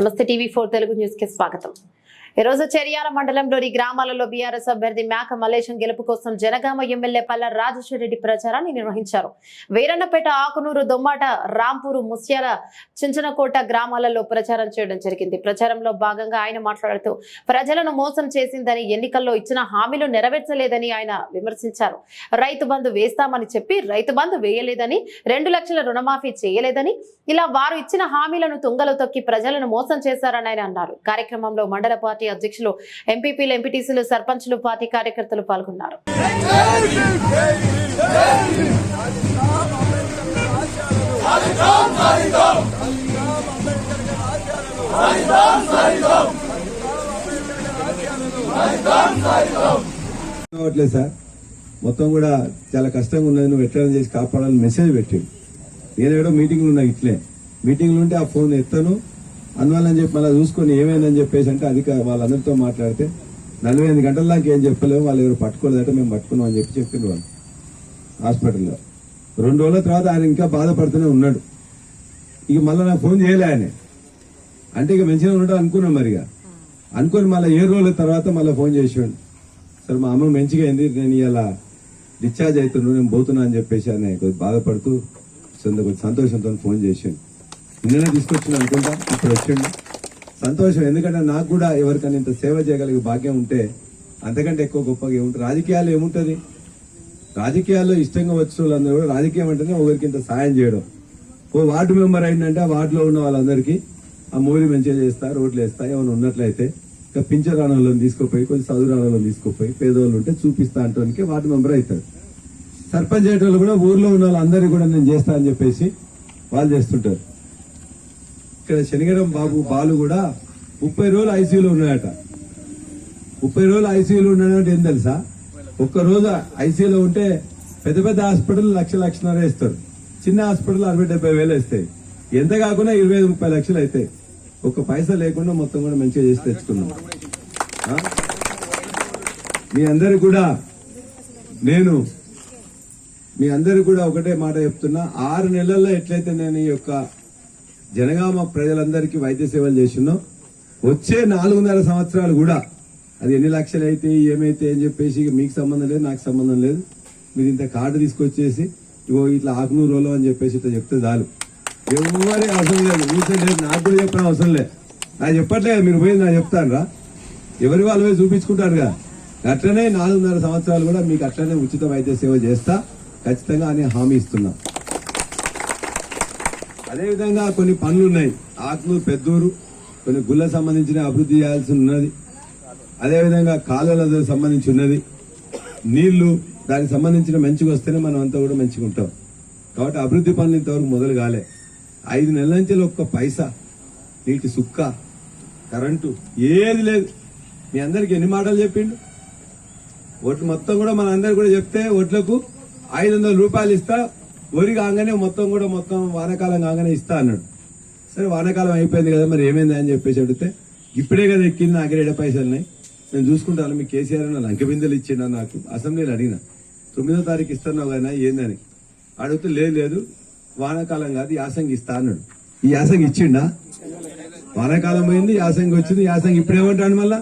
నమస్తే TV four Telugu news కి స్వాగతం ఈ రోజు చెరియాల మండలంలోని గ్రామాలలో బీఆర్ఎస్ అభ్యర్థి మేక మల్లేశం గెలుపు కోసం జనగామ ఎమ్మెల్యే పల్ల రాజేశ్వరరెడ్డి ప్రచారాన్ని నిర్వహించారు. వీరన్నపేట ఆకునూరు దొమ్మాట రాంపూరు ముస్యాల చించనకోట గ్రామాలలో ప్రచారం చేయడం జరిగింది. ప్రచారంలో భాగంగా ఆయన మాట్లాడుతూ ప్రజలను మోసం చేసిందని ఎన్నికల్లో ఇచ్చిన హామీలు నెరవేర్చలేదని ఆయన విమర్శించారు. రైతు బంధు వేస్తామని చెప్పి రైతు బంధు వేయలేదని రెండు లక్షల రుణమాఫీ చేయలేదని ఇలా వారు ఇచ్చిన హామీలను తుంగలో తొక్కి ప్రజలను మోసం చేశారని ఆయన అన్నారు. కార్యక్రమంలో మండల పార్టీ అధ్యక్షులు ఎంపీపీలు ఎంపీటీసీలు సర్పంచ్లు పార్టీ కార్యకర్తలు పాల్గొన్నారు. కావట్లేదు సార్. మొత్తం కూడా చాలా కష్టంగా ఉన్నది. నువ్వు ఎట్లా చేసి కాపాడాలని మెసేజ్ పెట్టి నేను ఏడో మీటింగ్లు ఉన్నాయి ఇట్లే. మీటింగ్లు ఉంటే ఆ ఫోన్ ఎత్తాను. అందువల్ల అని చెప్పి మళ్ళీ చూసుకొని ఏమైందని చెప్పేసి అంటే అది వాళ్ళందరితో మాట్లాడితే నలభై ఎనిమిది గంటల దాకా ఏం చెప్పలేము వాళ్ళు ఎవరు పట్టుకోలేదంటే మేము పట్టుకున్నాం అని చెప్పి చెప్పిండు వాళ్ళు హాస్పిటల్లో. రెండు రోజుల తర్వాత ఆయన ఇంకా బాధపడుతూనే ఉన్నాడు. ఇక మళ్ళీ నాకు ఫోన్ చేయలే ఆయన. అంటే ఇక మంచిగా ఉన్నట్టు అనుకున్నాం మరిగా అనుకొని మళ్ళీ ఏ రోజుల తర్వాత మళ్ళీ ఫోన్ చేసాడు సరే మా అమ్మ మంచిగా అయింది నేను ఇలా డిశ్చార్జ్ అవుతున్నాను నేను పోతున్నా అని చెప్పేసి ఆయన కొద్ది బాధపడుతూ సొంత సంతోషంతో ఫోన్ చేసాను నిన్ననే తీసుకొచ్చిన అనుకుంటా. ఇప్పుడు వచ్చిండు సంతోషం. ఎందుకంటే నాకు కూడా ఎవరికైనా ఇంత సేవ చేయగలిగే భాగ్యం ఉంటే అంతకంటే ఎక్కువ గొప్పగా ఏముంటుంది రాజకీయాలు ఏముంటుంది? రాజకీయాల్లో ఇష్టంగా వచ్చిన వాళ్ళందరూ కూడా రాజకీయం అంటేనే ఒకరికి ఇంత సాయం చేయడం. ఓ వార్డు మెంబర్ అయిందంటే ఆ వార్డులో ఉన్న వాళ్ళందరికీ ఆ మూవీ మంచిగా చేస్తా రోడ్లు వేస్తా ఏమైనా ఉన్నట్లయితే ఇంకా పింఛన్ రాణాలను తీసుకుపోయి కొంచెం చదువు రాణాలను తీసుకుపోయి పేదవాళ్ళు ఉంటే చూపిస్తా అంటానికి వార్డు మెంబర్ అవుతారు సర్పంచ్ అయ్యేటోళ్ళు కూడా ఊర్లో ఉన్న వాళ్ళందరికీ కూడా నేను చేస్తా అని చెప్పేసి వాళ్ళు చేస్తుంటారు. ఇక్కడ శనిగరం బాబు బాలు కూడా ముప్పై రోజులు ఐసీయూలో ఉన్నాయట ముప్పై రోజులు ఐసీయూలో ఉన్నాడంటే ఏం తెలుసా? ఒక్క రోజు ఐసీయూలో ఉంటే పెద్ద పెద్ద హాస్పిటల్ లక్ష లక్షన్నర ఇస్తారు చిన్న హాస్పిటల్ అరవై డెబ్బై వేలు వేస్తాయి. ఎంత కాకుండా ఇరవై ఐదు ముప్పై లక్షలు అవుతాయి. ఒక్క పైసా లేకుండా మొత్తం కూడా మంచిగా చేసి తెచ్చుకున్నాం. మీ అందరు కూడా నేను మీ అందరు కూడా ఒకటే మాట చెప్తున్నా. ఆరు నెలల్లో ఎట్లయితే నేను ఈ యొక్క జనగామ ప్రజలందరికీ వైద్య సేవలు చేస్తున్నాం. వచ్చే నాలుగున్నర సంవత్సరాలు కూడా అది ఎన్ని లక్షలు అయితే ఏమైతే అని చెప్పేసి మీకు సంబంధం లేదు నాకు సంబంధం లేదు. మీరు ఇంత కార్డు తీసుకొచ్చేసి ఇగో ఇట్లా ఆకునూరు రోలు అని చెప్పేసి ఇట్లా చెప్తే చాలు. ఎవరి అవసరం లేదు. ఊరికే లేదు నాకు కూడా చెప్పడం అవసరం లేదు. నాకు చెప్పట్లేదు మీరు పోయి నాకు చెప్తాను రా ఎవరి వాళ్ళు పోయి చూపించుకుంటారు కదా అట్లనే నాలుగున్నర సంవత్సరాలు కూడా మీకు అట్లనే ఉచిత వైద్య సేవ చేస్తా. ఖచ్చితంగా అని హామీ ఇస్తున్నాను అదేవిధంగా కొన్ని పనులు ఉన్నాయి ఆత్మూరు పెద్దూరు కొన్ని గుళ్ళ సంబంధించిన అభివృద్ధి చేయాల్సి ఉన్నది. అదేవిధంగా కాలువలకు సంబంధించి ఉన్నది. నీళ్ళు దానికి సంబంధించిన మంచిగా వస్తేనే మనం అంతా కూడా మంచిగా ఉంటాం. కాబట్టి అభివృద్ధి పనులు ఇంతవరకు మొదలు కాలే. ఐదు నెలల నుంచి ఒక్క పైసా నీటి సుక్క కరెంటు ఏది లేదు. మీ అందరికి ఎన్ని మాటలు చెప్పిండు? ఓట్లు మొత్తం కూడా మన అందరు కూడా చెప్తే ఓట్లకు ఐదు వందల రూపాయలు ఇస్తా. వరి కాగానే మొత్తం కూడా మొత్తం వానాకాలం కాగానే ఇస్తా అన్నాడు. సరే వానాకాలం అయిపోయింది కదా మరి ఏమైంది అని చెప్పేసి అడిగితే ఇప్పుడే కదా ఎక్కింది నా దగ్గర ఏడ పైసలున్నాయి నేను చూసుకుంటాను మీ కేసీఆర్ నా లంక బిందెలు ఇచ్చిండ నాకు అసెంబ్లీలో అడిగిన. తొమ్మిదో తారీఖు ఇస్తున్నావు కదా ఏందని అడిగితే లేదు లేదు వానాకాలం కాదు యాసంగి ఇస్తా అన్నాడు. ఈ యాసంగి ఇచ్చిండా? వానాకాలం పోయింది యాసంగి వచ్చింది యాసంగి ఇప్పుడు ఏమంటాడు మళ్ళా?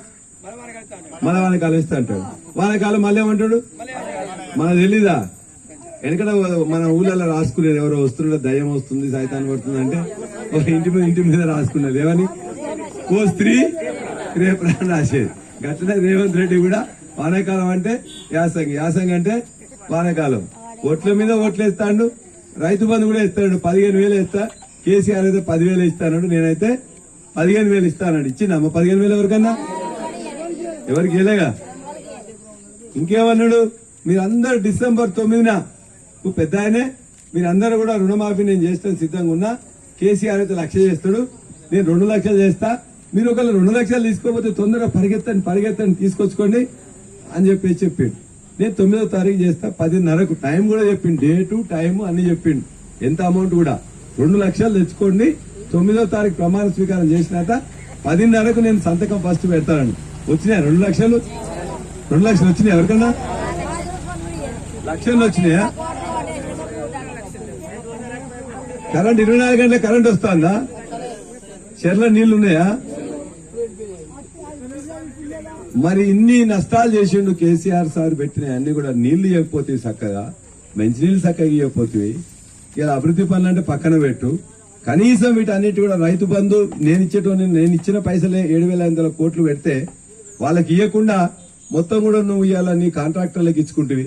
మన వానకాలం ఇస్తా అంటాడు. వానకాలం మళ్ళీ ఏమంటాడు? మనకు తెలీదా? ఎందుకంటే మన ఊళ్ళలో రాసుకునేది ఎవరో వస్తున్నాడో దయ్యం వస్తుంది సైతాన్ పడుతుంది అంటే ఒక ఇంటి మీద ఇంటి మీద రాసుకున్నది ఏమని? ఓ స్త్రీ రేపు రాసేది. గట్లనే రేవంత్ రెడ్డి కూడా వానాకాలం అంటే యాసంగి. యాసంగి అంటే వానాకాలం. ఓట్ల మీద ఓట్లు వేస్తాడు రైతు బంధు కూడా ఇస్తాడు పదిహేను వేలు ఇస్తా కేసీఆర్ అయితే పదివేలు ఇస్తానడు నేనైతే పదిహేను వేలు ఇస్తానడు. ఇచ్చిందమ్మ పదిహేను వేలు ఎవరికన్నా? ఎవరికి వెళ్ళగా ఇంకేమన్నాడు? మీరందరూ డిసెంబర్ తొమ్మిదిన నువ్వు పెద్ద ఆయనే మీరందరూ కూడా రుణమాఫీ నేను చేస్తాను సిద్ధంగా ఉన్నా. కేసీఆర్ అయితే లక్ష చేస్తాడు. నేను రెండు లక్షలు చేస్తా. మీరు ఒకళ్ళు రెండు లక్షలు తీసుకోకపోతే తొందరగా పరిగెత్తండి పరిగెత్తండి తీసుకొచ్చుకోండి అని చెప్పేసి చెప్పిండు. నేను తొమ్మిదో తారీఖు చేస్తా పదిన్నరకు టైం కూడా చెప్పిండు. డేటు టైం అన్ని చెప్పిండు. ఎంత అమౌంట్ కూడా. రెండు లక్షలు తెచ్చుకోండి. తొమ్మిదో తారీఖు ప్రమాణ స్వీకారం చేసినాక పదిన్నరకు నేను సంతకం ఫస్ట్ పెడతానండి. వచ్చినాయి? రెండు లక్షలు? రెండు లక్షలు వచ్చినాయి? ఎవరికన్నా? లక్షలు వచ్చినాయా? కరెంట్ ఇరవై నాలుగు గంటల కరెంట్ వస్తుందా? చెర్ల నీళ్ళున్నాయా? మరి ఇన్ని నష్టాలు చేసిండు కేసీఆర్ సార్ పెట్టిన అన్ని కూడా నీళ్ళు ఇవ్వకపోతే చక్కగా మంచినీళ్ళు చక్కగా ఇవ్వకపోతే ఇలా అభివృద్ధి పనులు అంటే పక్కన పెట్టు. కనీసం వీటన్నిటి కూడా రైతు బంధు నేను ఇచ్చేటోని నేను ఇచ్చిన పైసలే ఏడు వేల ఐదు వందల కోట్లు పెడితే వాళ్ళకి ఇవ్వకుండా మొత్తం కూడా నువ్వు ఇవ్వాల నీ కాంట్రాక్టర్లకు ఇచ్చుకుంటువి.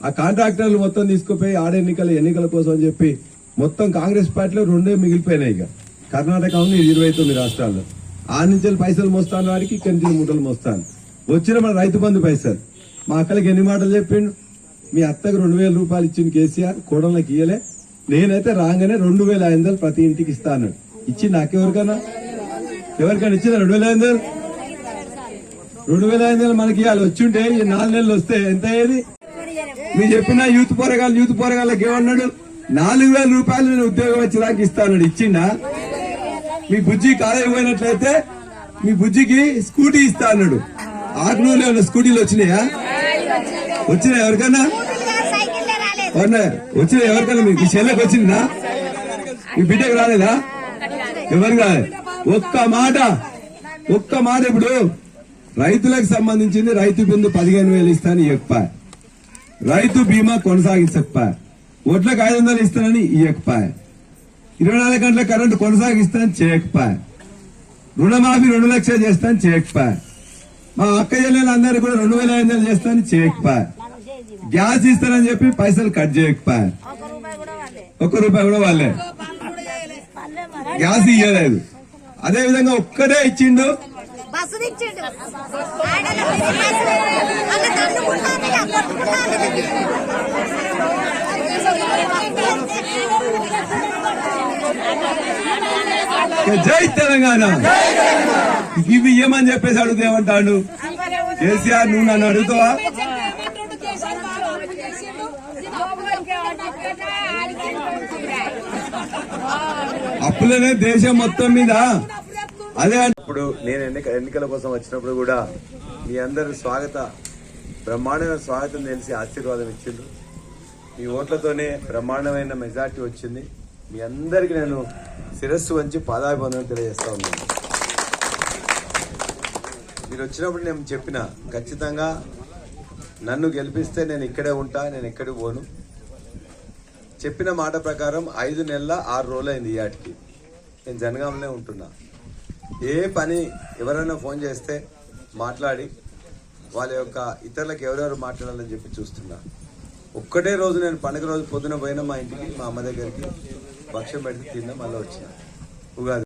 ఆ కాంట్రాక్టర్లు మొత్తం తీసుకుపోయి ఆడ ఎన్నికల ఎన్నికల కోసం అని చెప్పి మొత్తం కాంగ్రెస్ పార్టీలో రెండే మిగిలిపోయినాయి ఇక. కర్ణాటక ఉంది ఇరవై తొమ్మిది రాష్ట్రాల్లో. ఆ నుంచి పైసలు మోస్తాను వారికి ఇక్కడి నుంచి మూటలు మోస్తాను. వచ్చిన మన రైతు బంధు పైసలు. మా అక్కలకి ఎన్ని మాటలు చెప్పిండు? మీ అత్తకు రెండు వేల రూపాయలు ఇచ్చింది కేసీఆర్ కోడళ్ళకి ఇయ్యలే. నేనైతే రాగానే రెండు వేల ఐదు వందలు ప్రతి ఇంటికి ఇస్తాను ఇచ్చి నాకెవరికైనా ఎవరికైనా ఇచ్చిన రెండు వేల ఐదు వందలు? రెండు వేల ఐదు వందలు మనకి ఇవాళ వచ్చింటే నాలుగు నెలలు వస్తే ఎంత అయ్యేది? మీరు చెప్పిన యూత్ పోరగాళ్ళు యూత్ పోరగాళ్ళకి ఏమన్నాడు? నాలుగు వేల రూపాయలు నేను ఉద్యోగం వచ్చేదాకా ఇస్తాను ఇచ్చిండా? మీ బుజ్జి కాలేజీ పోయినట్లయితే మీ బుజ్జికి స్కూటీ ఇస్తా అన్నాడు. ఆకునూరులో ఉన్న స్కూటీలు వచ్చినాయా? వచ్చినాయి ఎవరికైనా వచ్చినాయి ఎవరికైనా మీకు చెల్లెకి వచ్చిందా? మీ బిడ్డకు రాలేదా? ఎవరు రాలేదు ఒక్క మాట ఒక్క మాట ఇప్పుడు రైతులకు సంబంధించింది రైతు బిందు పదిహేను వేలు ఇస్తాను చెప్పా. రైతు బీమా కొనసాగించప్ప ఓట్లకు ఐదు వందలు ఇస్తానని ఇవ్వకపాయ ఇరవై నాలుగు గంటల కరెంటు కొనసాగిస్తాను చేయకపోయా. రుణమాఫీ రెండు లక్షలు చేస్తాను చేయకపోయా. మా అక్క చెల్లెలు అందరూ కూడా రెండు వేల ఐదు వందలు చేస్తాను చేయకపోయా. గ్యాస్ ఇస్తానని చెప్పి పైసలు కట్ చేయకపోయా. ఒక్క రూపాయి కూడా వాళ్ళే. గ్యాస్ ఇయ్యలేదు. అదే విధంగా ఒక్కడే ఇచ్చిండు. బస్సు జై తెలంగాణ. ఇవి ఏమని చెప్పేసి అడుగుతా ఏమంటాడు? కేసీఆర్ నువ్వు నన్ను అడుగుతావా? అప్పులనే దేశం మొత్తం మీద. అదే ఇప్పుడు నేను ఎన్నిక ఎన్నికల కోసం వచ్చినప్పుడు కూడా మీ అందరి స్వాగత బ్రహ్మాండమైన స్వాగతం తెలిసి ఆశీర్వాదం ఇచ్చిండ్రు. మీ ఓట్లతోనే బ్రహ్మాండమైన మెజార్టీ వచ్చింది. మీ అందరికీ నేను శిరస్సు వంచి పాదాభివందనం తెలియజేస్తా ఉన్నాను. మీరు వచ్చినప్పుడు నేను చెప్పిన ఖచ్చితంగా నన్ను గెలిపిస్తే నేను ఇక్కడే ఉంటా నేను ఎక్కడికి పోను. చెప్పిన మాట ప్రకారం ఐదు నెలల ఆరు రోజులైంది ఈ ఆటికి నేను జనగాంలో ఉంటున్నా. ఏ పని ఎవరైనా ఫోన్ చేస్తే మాట్లాడి వాళ్ళ యొక్క ఇతరులకు ఎవరెవరు మాట్లాడాలని చెప్పి చూస్తున్నా. ఒక్కటే రోజు నేను పండుగ రోజు పొద్దున పోయినా మా ఇంటికి మా అమ్మ దగ్గరికి భక్ష్యం పెడితే తిన్నా మళ్ళీ వచ్చిన. ఉగాది